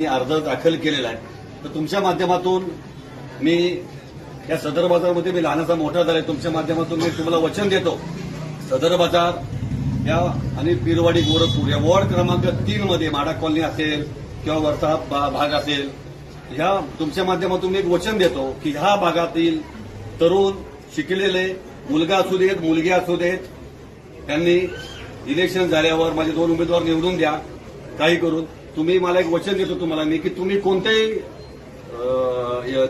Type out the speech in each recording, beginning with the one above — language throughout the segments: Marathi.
मी अर्ज दाखल केलेला आहे. तर तुमच्या माध्यमातून मी या सदर बाजारमध्ये मी लहानाचा मोठा झालाय तुमच्या माध्यमातून मी तुम्हाला वचन देतो. सदर बाजार या आणि पिरवाडी गोरखपूर या वॉर्ड क्रमांक तीन मध्ये माडा कॉलनी असेल किंवा वरचा भा- भाग असेल ह्या तुमच्या माध्यमातून मी एक वचन देतो की ह्या भागातील तरुण शिकलेले मुलगा असू देत मुलगी असू देत त्यांनी इलेक्शन झाल्यावर माझे दोन उमेदवार निवडून द्या. काही करून तुम्ही मला एक वचन देतो तुम्हाला मी की तुम्ही कोणत्याही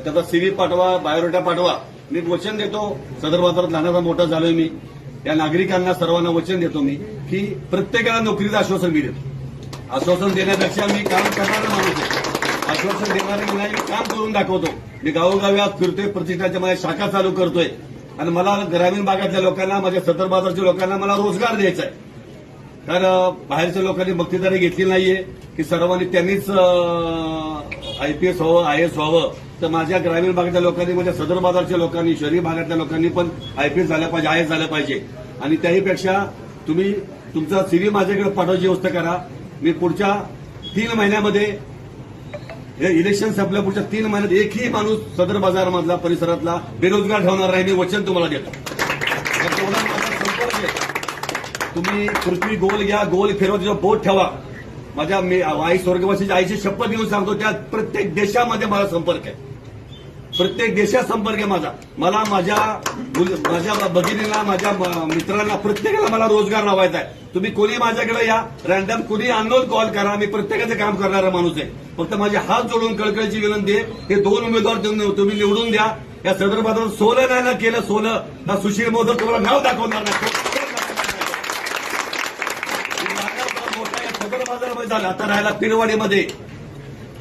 त्याचा सीव्ही पाठवा बायोडेटा पाठवा. मी वचन देतो. सदर बाजारात लहानाचा मोठा झालोय मी. या नागरिकांना सर्वांना वचन देतो मी की प्रत्येकाला नोकरीचं आश्वासन मी देतो. आश्वासन देण्यापेक्षा मी काम करणारा माणूस आहे. आश्वासन देणारे मी नाही काम करून दाखवतो. मी गावोगावी आज फिरतोय प्रतिष्ठाच्या माझ्या शाखा चालू करतोय. आणि मला ग्रामीण भागातल्या लोकांना माझ्या सदर बाजारच्या लोकांना मला रोजगार द्यायचा आहे. कारण बाहेरच्या लोकांनी मक्तेदारी घेतली नाहीये की सर्वांनी त्यांनीच आयपीएस व्हावं आय एस व्हावं. तर माझ्या ग्रामीण भागातल्या लोकांनी माझ्या सदर बाजारच्या लोकांनी शहरी भागातल्या लोकांनी पण आयपीएस झालं पाहिजे आय एस झालं पाहिजे. आणि त्याहीपेक्षा तुम्ही तुमचा सीव्ही माझ्याकडे पाठवायची व्यवस्था करा. मी पुढच्या तीन महिन्यामध्ये हे इलेक्शन संपल्या पुढच्या तीन महिन्यात एकही माणूस सदर बाजारमधला परिसरातला बेरोजगार ठेवणार नाही मी वचन तुम्हाला देतो तर तेवढा माझा संपर्क आहे तुम्ही पृथ्वी गोल घ्या गोल फिरवा तिचा बोट ठेवा. माझ्या मी आई स्वर्गवासीच्या आईची शपथ घेऊन सांगतो त्या प्रत्येक देशामध्ये माझा संपर्क आहे. प्रत्येक देशात संपर्क आहे माझा. मला माझ्या माझ्या भगिनीला माझ्या मित्रांना प्रत्येकाला मला रोजगार लावायचा आहे. तुम्ही कोणी माझ्याकडे या रॅन्डम कोणी अननोन कॉल करा मी प्रत्येकाचं काम करणारा माणूस आहे. फक्त माझे हात जोडून कळकळीची विनंती आहे हे दोन उमेदवार तुम्ही तुम्ही निवडून द्या. या संदर्भात सोलं नाही ना केलं सोलं ना सुशील मोदक तुम्हाला नाव दाखवणार नाही मोठा या सदर झाला. आता राहिला पिरवाडीमध्ये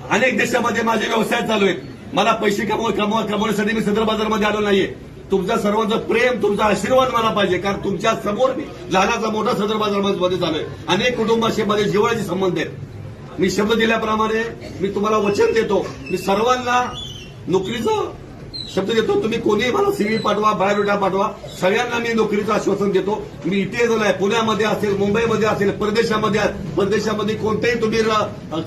अनेक देशामध्ये माझे व्यवसाय चालू आहेत. मला पैसे कमव कमव कमवण्यासाठी मी सदर बाजारमध्ये आलो नाहीये. तुमचा सर्वांचं प्रेम तुमचा आशीर्वाद मला पाहिजे कारण तुमच्यासमोर मी लहानाचा मोठा सदर बाजारमध्ये चालू आहे अनेक कुटुंबाशी माझे जिव्हाळ्याचे संबंध आहेत. मी शब्द दिल्याप्रमाणे मी तुम्हाला वचन देतो. मी सर्वांना नोकरीचं शब्द देतो तुम्ही कोणीही मला सीव्ही पाठवा बायोडेटा पाठवा सगळ्यांना मी नोकरीचं आश्वासन देतो. मी इथे जर आहे पुण्यामध्ये असेल मुंबईमध्ये असेल परदेशामध्ये परदेशामध्ये कोणत्याही तुम्ही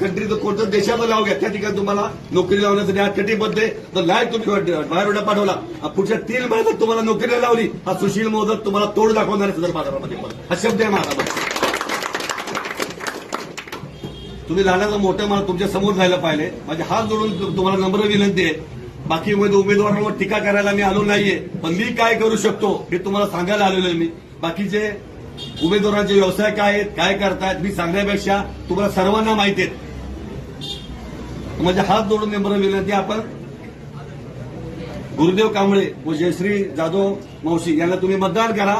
कंट्री कोणत्या देशामध्ये लावू घ्या त्या ठिकाणी तुम्हाला नोकरी लावण्यासाठी आज कटिबद्ध आहे. तर लाईव्ह तुम्ही बायोडेटा पाठवला. पुढच्या तीन महिन्यात तुम्हाला नोकरीला लावली. हा सुशील मोदक तुम्हाला तोड दाखवणार सदर बाजारामध्ये हा शब्द आहे माझा. तुम्ही लहानाचं मोठं मला तुमच्यासमोर जायला पाहिजे माझे हात जोडून तुम्हाला नम्र विनंती आहे. बाकी उमेदवारांवर टीका करायला मी आलो नाहीये. पण मी काय करू शकतो हे तुम्हाला सांगायला आलेलो आहे मी. बाकीचे उमेदवारांचे व्यवसाय काय आहेत काय करतायत मी सांगण्यापेक्षा तुम्हाला सर्वांना माहिती आहेत. म्हणजे हात जोडून मेंबर विनंती आपण. गुरुदेव कांबळे व जयश्री जाधव मावशी यांना तुम्ही मतदान करा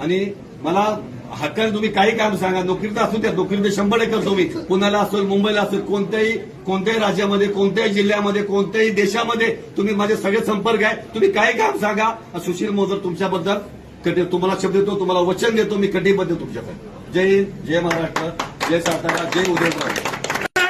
आणि मला हक्काने तुम्ही काही काम सांगा. नोकरीत असू द्या. नोकरीचं शंभर एकर तुम्ही पुण्याला असेल मुंबईला असेल कोणत्याही कोणत्याही राज्यामध्ये कोणत्याही जिल्ह्यामध्ये कोणत्याही देशामध्ये तुम्ही माझे सगळे संपर्क आहे. तुम्ही काही काम सांगा. सुशील मोदर तुमच्याबद्दल कटी तुम्हाला शब्द देतो तुम्हाला वचन देतो. मी कटिबद्ध तुमच्याकडे. जय हिंद जय महाराष्ट्र जय सातारा जय उदयपूर.